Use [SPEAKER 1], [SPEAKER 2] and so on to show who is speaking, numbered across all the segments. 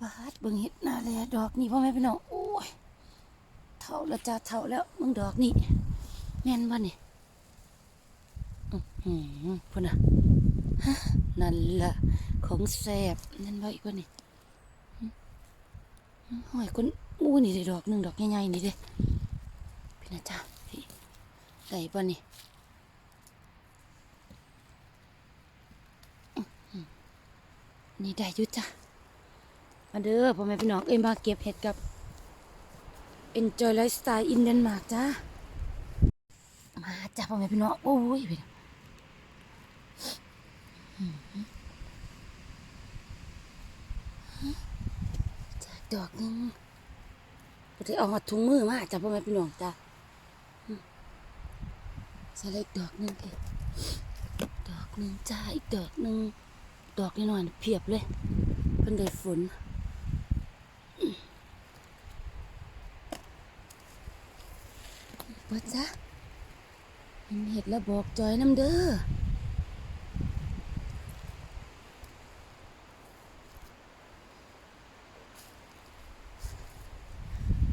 [SPEAKER 1] บาดเบิ่งเห็ดหน้าเลยดอกนี่พ่อแม่พี่น้องโอ้ยเท่าแล้วจ้าเท่าแล้วมึงดอกนี่แม่นบ่นี่อื้อหือพุ่นน่ะนั่นล่ะของแซ่บนั่นบ่อีกบ่นี่ห้อยคนอู้นี่ได้ดอกหนึงดอกใหญ่ๆนี่เด้พี่นะจ้าพี่ได้บ่นี่นี่ได้อยุจ้ะ มาเด้อพ่อแม่พี่น้องเอ้ยมาเก็บเห็ดกับ Enjoy Lifestyle in Denmark จ้ามาจ้าพ่อแม่พี่น้องโอ้ยพี่น้องจ้าดอกหนึงบ่ได้เอาหอดถุงมือมาจ้าพ่อแม่พี่น้องจ้าสเล็กดอกหนึงเลยดอกหนึงจ้าอีกดอกหนึงดอกน้อยๆน่ะเพียบเลยเพิ่นได้ฝน เปิดซะเห็นเห็ดแล้วบอกจอยน้ำเด้อ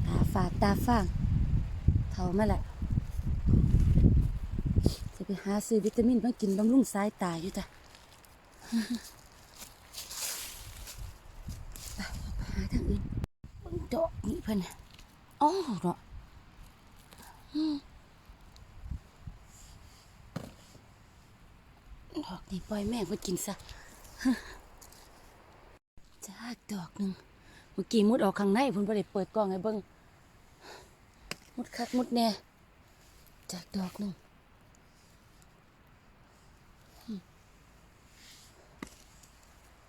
[SPEAKER 1] ตาฝาดตาฟางเท่ามาแหละจะไปหาซื้อวิตามินมากินบำรุงสายตาอยู่จ้ะไปหาทางอื่นดอกนี่เพิ่นนะอ๋อเนาะอืม ดอกนี่ปล่อยแม่งมากินซะจ้าดอกหนึ่งเมื่อกี้มุดออกข้างในพิ่นบ่ได้เปิดกล้องให้เบิ่งมุดคักมุดแน่จากดอกหนึ่ง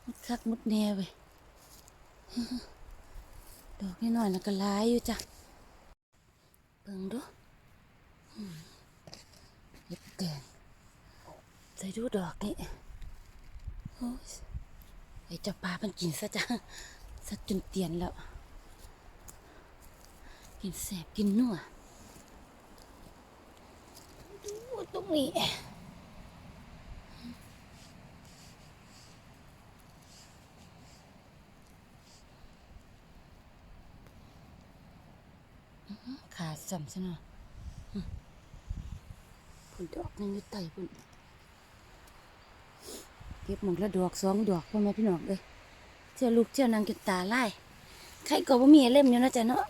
[SPEAKER 1] มุดคักมุดแน่เว้ยดอกน้อยๆแล้วก็ลายอยู่จ้ะเบิ่งดู แดงใส่ดูดอกนี่โอ้ยไอ้เจ้าปลามันกินซะจ้ะซะจนเตียนแล้ว กินแสบกินนัวดูตรงนี้ขาจำซะหน่อยอืม พุ่นดอกนึงอยู่ใต้พุ่นเก็บหมดละดอกสองดอกพ่อแม่พี่น้องเลยเจ้าลูกเจ้านางจนตาไล่ใครก็บ่มีเล่มอยู่นะจ๊ะเนาะ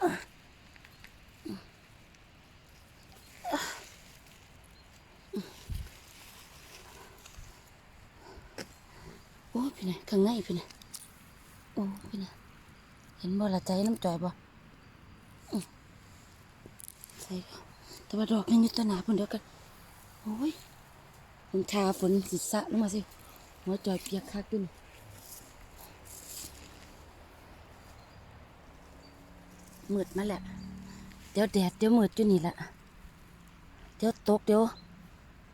[SPEAKER 1] โอ้พี่นะข้างในพี่นะโอ้พี่นะเห็นบ่ละใจน้ำจ่อยบ่ใส่แต่ว่าดอกยังอยู่ต้นหนาพุ่นเดียวกัน โอ้ยผมทาฝนสิสะลงมาสิหัวจอยเปียกคักด้นี่มืดมาแหละ เดี๋ยวแดดเดี๋ยวมืดอยู่นี่แหละ เดี๋ยวตกเดี๋ยว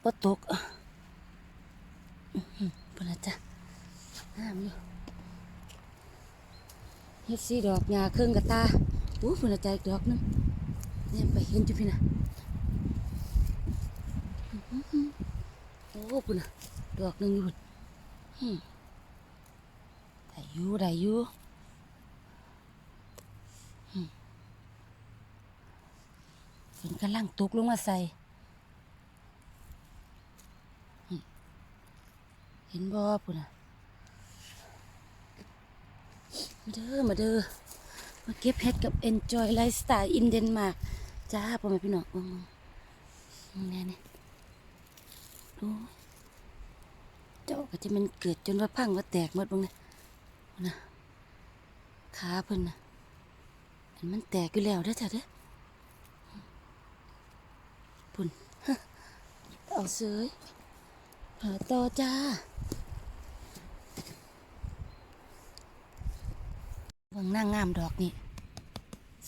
[SPEAKER 1] พอตกอื้อหือพุ่นละจ้ะน้ำอยู่เฮ็ดสีดอกหญ้าเครื่องกระตาอู้ปนละจ้ะอีกดอกนึงเนี่ยไปเห็นจุพี่น่ะอื้อหือ โอ้พุ่นน่ะดอกหนึงอยู่พุ่นอืมได้อยู่ได้อยู่อืมฝนกำลังตกลงมาใส่เห็นบ่ปุ่นอะมาเด้อมาเด้อมาเก็บเห็ดกับ Enjoy Lifestyle in Denmark จ้าพ่อแม่พี่น้องมึงมึงแน่นี่ดู เจ้าก็จะมันเกิดจนว่าพังว่าแตกหมดบ้างนะนะขาเพิ่นนะอันมันแตกอยู่แล้วเด้อจ้ะเด้อปุ่นเอาเสยหาต่อจ้าเบิ่งนางงามดอกนี่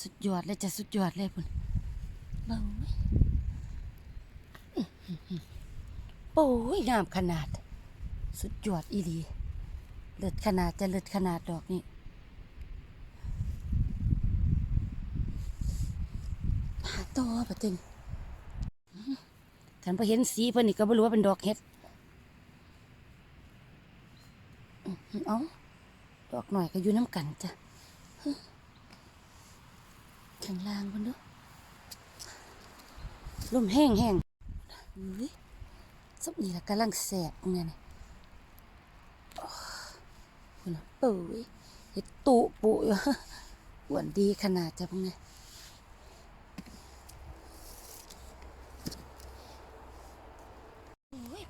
[SPEAKER 1] สุดยอดเลยจ้ะสุดยอดเลยพุ่นเบิ่งไหมโอ้ยงามขนาด สุดยอดอีหลีเลิศขนาดจะเลิศขนาดดอกนี่หาต่อปะตึงฉันพอเห็นสีเพิ่นนี่ก็บ่รู้ว่าเป็นดอกเห็ดเอาดอกหน่อยก็อยู่น้ำกันจ้ะแข้างล่างคนด้อลมแห้งแห้งอุ้ยสับนี่ละกำลังแสบไงนี่โอ้ คุณน่ะปุ้ยเฮ็ดตุปุอยู่อ้วนดีขนาดจะพวกนี้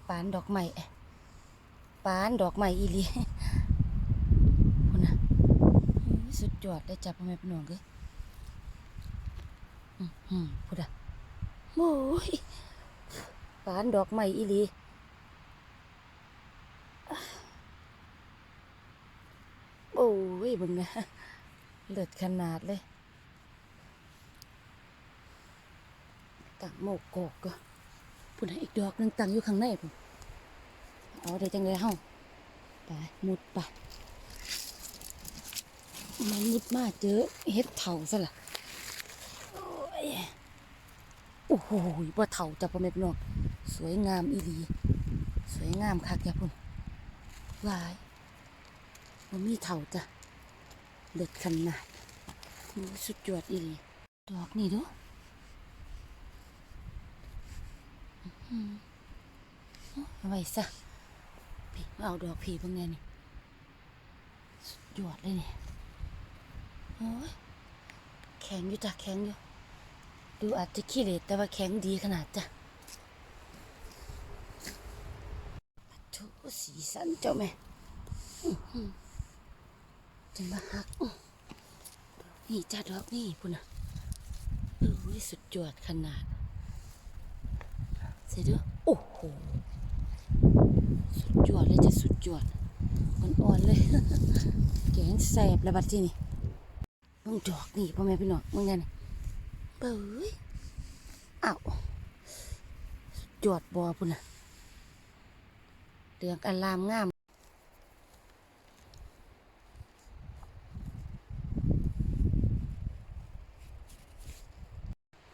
[SPEAKER 1] ปานดอกไม้ปานดอกไม้อีลีคุณนะสุดยอดได้จับพ่อแม่พี่น้องเลยอือหือพูดอะโอ้ยปานดอกไม้อีลีโอ้ย เบึงนะเลือดขนาดเลยตั้งโมกกอกก็พูดให้อีกดอกนึงตั้งอยู่ข้างในพุ่นเอาได้จังเลยเฮาไปมุดไปมันมุดมาเจอเฮ็ดเถาซะละโอ้ยโอ้โหบ่เถาจับพ่อแม่พี่น้องสวยงามอีหลี สวยงามคักอย่าพุ่นวายมันมีเถาจ้ะ เด็ดขนาดสุดยอดอีหลีดอกนี่ดูเอาไว้ซะพี่เอาดอกผีพวกนี้นี่สุดยอดเลยเนี่ยโอ้ยแข็งอยู่จ้ะแข็งอยู่ ดูอาจจะขี้เหร่แต่ว่าแข็งดีขนาดจ้ะปัดโถสีสันเจ้าแม่ จังมาหักนี่จ้าดอกนี่พุ่นน่ะเอ้ยสุดยอดขนาด เสร็จดูโอ้โห สุดยอดเลยจะสุดยอดอ่อนๆเลย แกงแสบแล้วบัดที่นี่เบิ่งดอกนี่พ่อแม่พี่น้องมึงไงนี่เบ้ยอ้าวสุดยอดบอพุ่นน่ะเดืองอลามงาม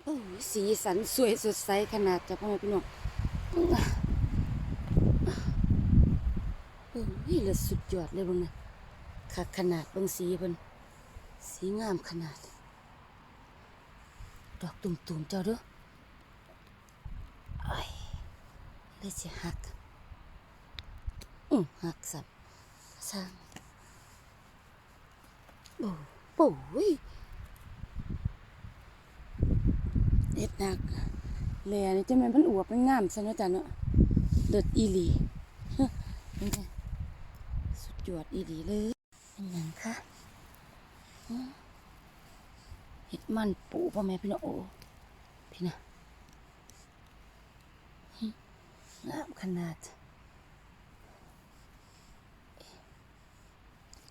[SPEAKER 1] โอ้ย สีสันสวยสดใสขนาดจะพ่อแม่พี่น้องเออนี่เลยสุดยอดเลยเบางนะคักขนาดบางสีเพิ่นสีงามขนาด ดอกตุ่มๆเจ้าเด้อไอ้ายเลยสิหักอือหักสับสร้างโอ้โอ้ ยเอ็ดนักแลนี่จะม่นเพิ่นอวบเป็นงามซะนะจ้ะเนาะเลิศอีหลีฮะนี่จ้ะสุดยอดอีหลีเลยเป็นหยังคะเห็ดมันปูพ่อแม่พี่น้องโอ้พี่นะหึงามขนาด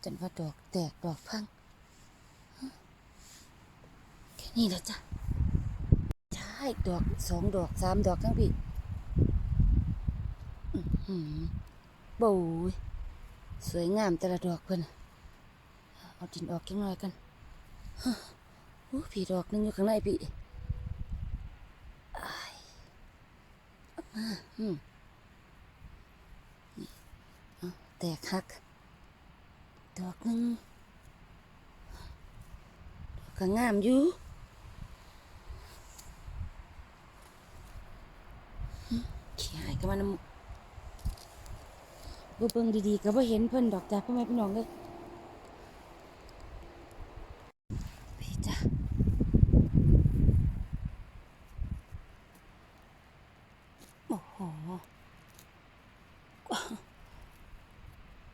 [SPEAKER 1] จนว่าดอกแตกดอกพังแค่นี้แหละจ้ะ ดอกสองดอกสามดอกทั้งพี่โบยสวยงามแต่ละดอกเพิ่นน่ะเอาดินออกจังหน่อยกันฮะอู้พี่ดอกหนึงอยู่ข้างในพี่แตกหัก ดอกหนึงดอกก็งามอยู่ ขี้หาย ก็มานบ่เบิ่งดีๆก็บ่เห็นเพิ่นดอกจ้ะพ่อแม่พี่น้องเอ้ยพี่จ้ะโอ้โห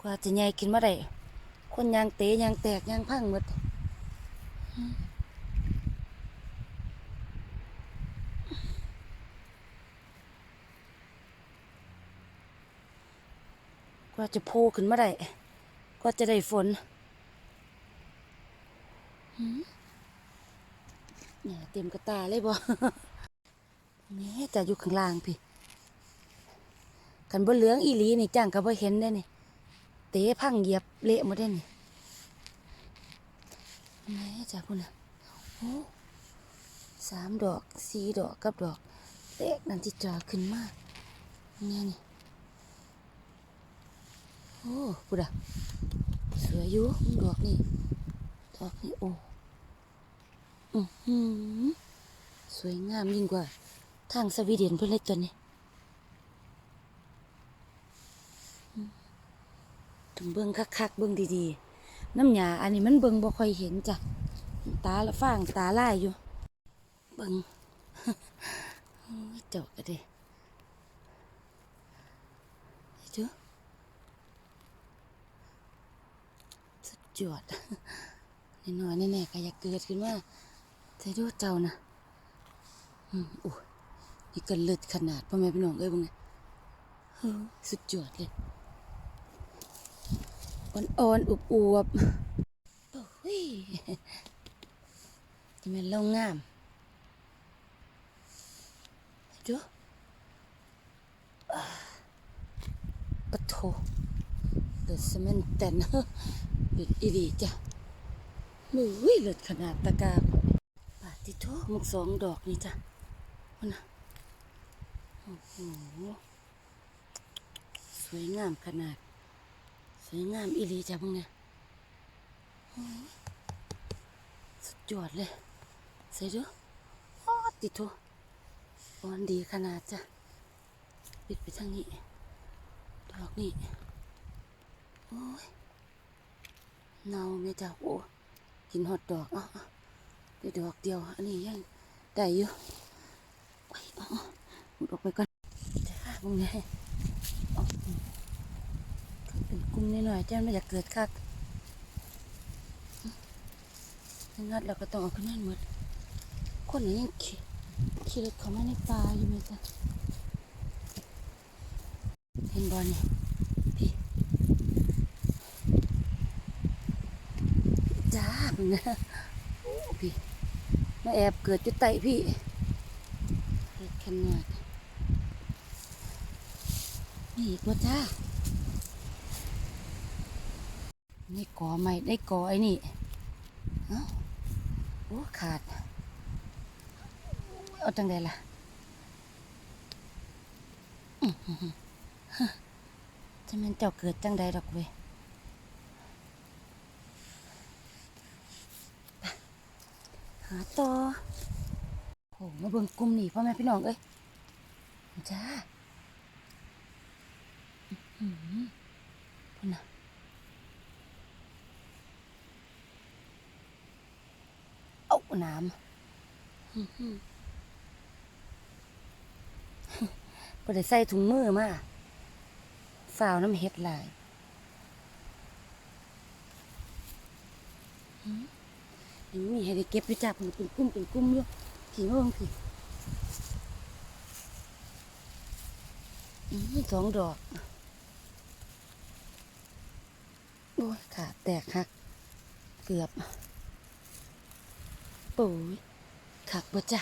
[SPEAKER 1] กว่าจะใหญ่ขึ้นมาได้คนยางเตะยางแตกยางพังหมด ว่าจะโผล่ขึ้นมาได้กว่าจะได้ฝนหืมเนี่ยเต็มกระตาเลยบ่นี่จะอยู่ข้างล่างพี่กันบ่เหลืองอีหลีนี่จ้างก็บ่เห็นได้นี่เตะพังเหยียบเละหมดได้นี่แม่จ้าพุ่นน่ะโอ้สามดอกสี่ดอกกับดอกเล็กนั่นที่จอขึ้นมาแนี่นี่ พุดอะสวยอยู่ดอกนี่ดอกนี้โอ้อือหือสวยงามยิ่งกว่า ทางสวีเดนเพื่อนเลยตัวนี้อืมต้องเบิ่งคักๆเบิ่งดีๆ น้ำยาอันนี้มันเบิ่งบ่ค่อยเห็นจ้ะ ตาละฟางตาลายอยู่ เบิ่งโอ้ยเจาะกะเด้เจ้า สุดยอดน้อยๆแน่ๆก็อยากเกิดขึ้นมาใส่ดูเจ้านะอืมโอ้ยนี่ก็เลิศขนาดพ่อแม่พี่น้องเอ้ยบิ่งเนี่ยเฮ้ยสุดยอดเลยอ่อนๆอวบๆโอ้ยจะเป็นเล่างามเจ้าอ่าปะโถเดือดสมันแตน เด็ดอีดีจ้ะมือวิเลิศขนาดตะกาปาติโถมุกสองดอกนี่จ้ะมันนะโอ้โหสวยงามขนาด สวยงามอีหลีจ้ะพวกเนี่ยโอ้ยสุดยอดเลยใส่ดูอ๋อติดโถอ่อนดีขนาดจ้ะปิดไปทางนี้ ดอกนี่โอ้ย เนาไหม่จ้ะโอ้กินหอดดอกอะอะได้ดอกเดียว อันนี้ยังได้อยู่โอ้ยเอ๋อหมุดออกไปก่อนจ้ามึงไงเอาเป็นกลุ่มนิดหน่อยๆจ้าไม่อยากเกิดคักถ้างัดเราก็ต้องเอาขึ้นนั่นหมดคนนี้ยังขี่ขี่รถเข้ามาในป่าอยู่ไหมจ๊ะเห็นบอลนี่พี่จ้ามึงนะ โอ้พี่มาแอบเกิดจุดไตพี่เกิดขนาดนี่อีกว่าจ้าในกอใหม่ได้กอไอ้นี่เอ้าโอ้ขาด เอาจังไดล่ะจะมันเจ้าเกิดจังใดดอกเว้ยไป หาต่อโหมาเบิ่งกลุ่มนี่พ่อแม่พี่น้องเอ้ยจ้าอุ่นนะเอาน้ำบ่ได้ใส่ถุงมือมาฝาวน้ำเฮ็ดลายหื มยังมีให้ได้เก็บอยู่จ้าเป็นเป็นกุ้มเป็นกุ้มอยู่ผีมาเบิ่งผีอืมสองดอก โอ้ยขาแตกหัก เกือบโอ้ยขักบ่จ้ะ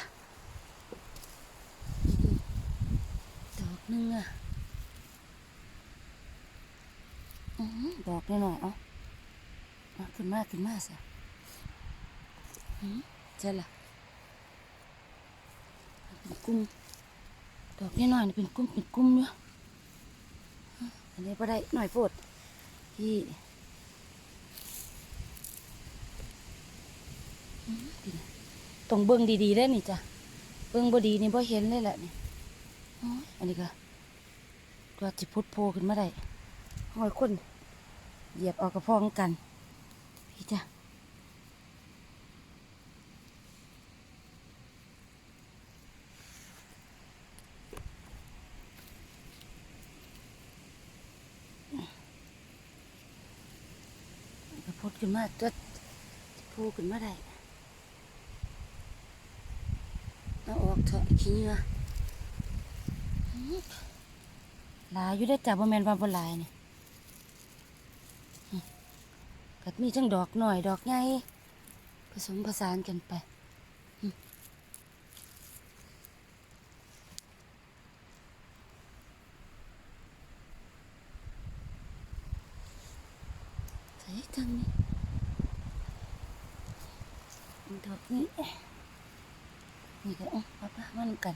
[SPEAKER 1] ดอกหนึงอะอือดอกหน่อยๆเอาเอาขึ้นมาขึ้นมาสิ เจ๊ล่ะเป็นกุ้มดอกน้อยๆนี่เป็นกุ้มเป็นกุ้มเนาะอันนี้พอได้หน่อยโพดพี่ต้องเบิ่งดีๆได้นี่จ้ะเบิ่งบดีนี่บ่เห็นเลยแหละนี่อันนี้ก็ตัวจิพุดโพขึ้นมาได้ห้อยคนเหยียบเอากระพองกัน พี่จ้ะกระพุด ขึ้นมาตัวพูขึ้นมาได้เอาออกเถอะขี้เหงื่อหลายอยู่ได้จ้ะบ่แมนว่าบ่หลายนี่ก็มีทั้งดอกหน่อยดอกใหญ่ผสมผสานกันไปใส่ทางนี้ดอกนี้ นี่ก็เอาเอาไปมันกัน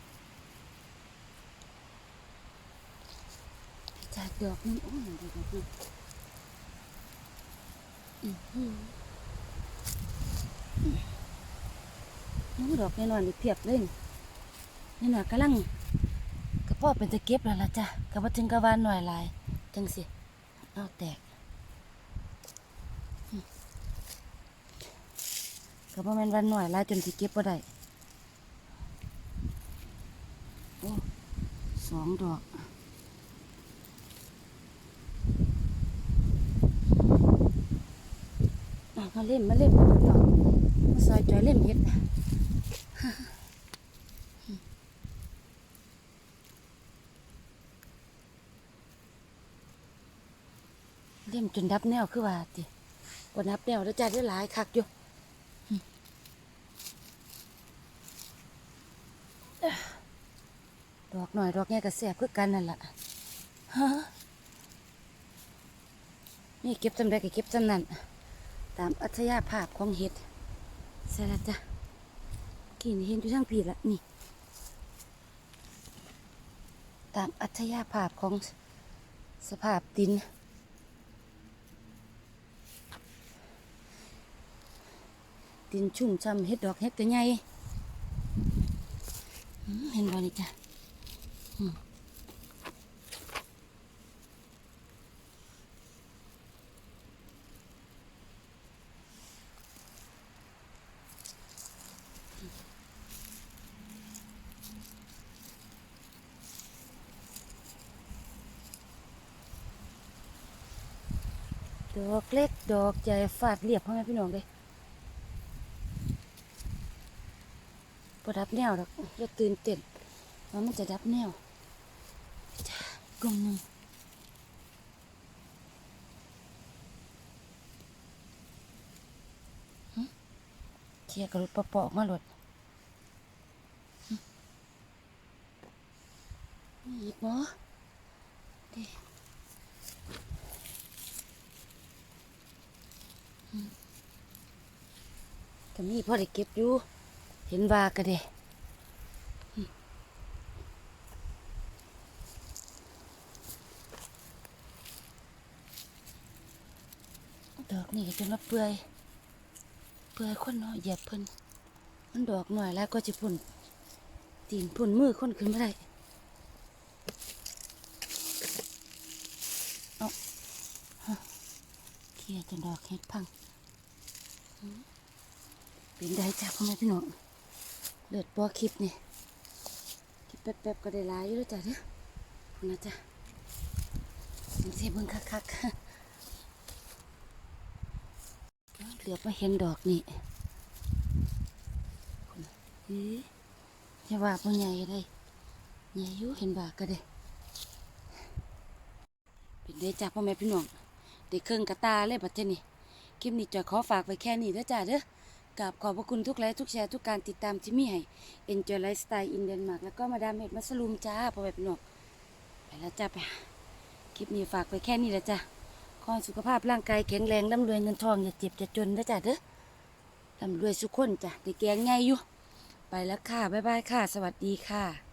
[SPEAKER 1] จากดอกนึงโอ้ยดอกนึงอือหือดอกแน่นอนเพียบเลยนี่นี่น่ะกำลังกระเพาะเป็นตะเก็บแล้วล่ะจ้ะกระว่าถึงกระวานหน่อยลายจังสิเอาแตกกระเพาะม่นวันหน่อยลายจนสิเก็บบ่ได้โอ้ สองดอกอะมาเล่มมาเล่มดอกมาซอยจอยเล่มเฮ็ดเล่มจนดับแนวคือว่าติกว่านับแนวแล้วจ้าได้หลายคักอยู่ ดอกหน่อยดอกแง่กระแสบคือกันนั่นแหละฮะนี่เก็บจำได้ก็เก็บจำนั้นตามอัธยาภาพของเห็ดใช่ละจ้ะกินเห็นอยู่ทั้งผีละนี่ ตามอัธยาภาพของสภาพดินดินชุ่มช่ำเฮ็ดดอกเฮ็ดก็ใหญ่เห็นบ่นี่จ้ะ ดอกเล็กดอกใหญ่ฟาดเรียบพ่อแม่พี่น้องเลยพอดับแนวดอกอย่าตื่นเต้นว่ามันจะดับแนว กลมหนึ่งเคลียกระลุดปะๆอกมาหลดมีอีกบ่ดิก็มีพอได้เก็บอยู่ เห็นว่าก็เด้ ดอกนี่ก็จนว่าเปื่อย เปื่อยคนเนาะเหยียบเพิ่นมันดอกหน่อยแล้วก็จะพุ่นตีนพุ่นมือคนขึ้นไม่ได้เอาเคลียจนดอกเห็ดพังเป็นได้จ้าพ่อแม่พี่น้องเลือดปัวคลิปนี่คลิปแป๊บๆก็ได้หลายอยู่แล้วจ้ะเด้อคุณนะจ๊ะสังเสียบิ่งคักๆ กือบมาเห็นดอกนี่คุณน่ะเฮ้ยอย่าว่าพ่อใหญ่ได้ใหญ่ยู่เห็นบากก็ได้เป็นได้จ้าพ่อแม่พี่น้องได้เครื่องกระตาเลยบัดเทอนี่คลิปนี้จะขอฝากไว้แค่นี้เด้อจ้าเด้อกราบขอบพระคุณทุกไลค์ทุกแชร์ทุกการติดตามที่มีให้ Enjoy Lifestyle in Denmark แล้วก็มาดามเมดมัสลูมจ้าพ่อแบบนอกไปแล้วจ้าไปคลิปนี้ฝากไปแค่นี้แหละจ้า อให้สุขภาพร่างกายแข็งแรงร่ำรวยเงินทองอย่าเจ็บอย่าจนนะจ๊ะเด้อร่ำรวยสุขคนจ้ะในแกงไงอยู่ ไปแล้วค่ะ บ๊ายบายค่ะ สวัสดีค่ะ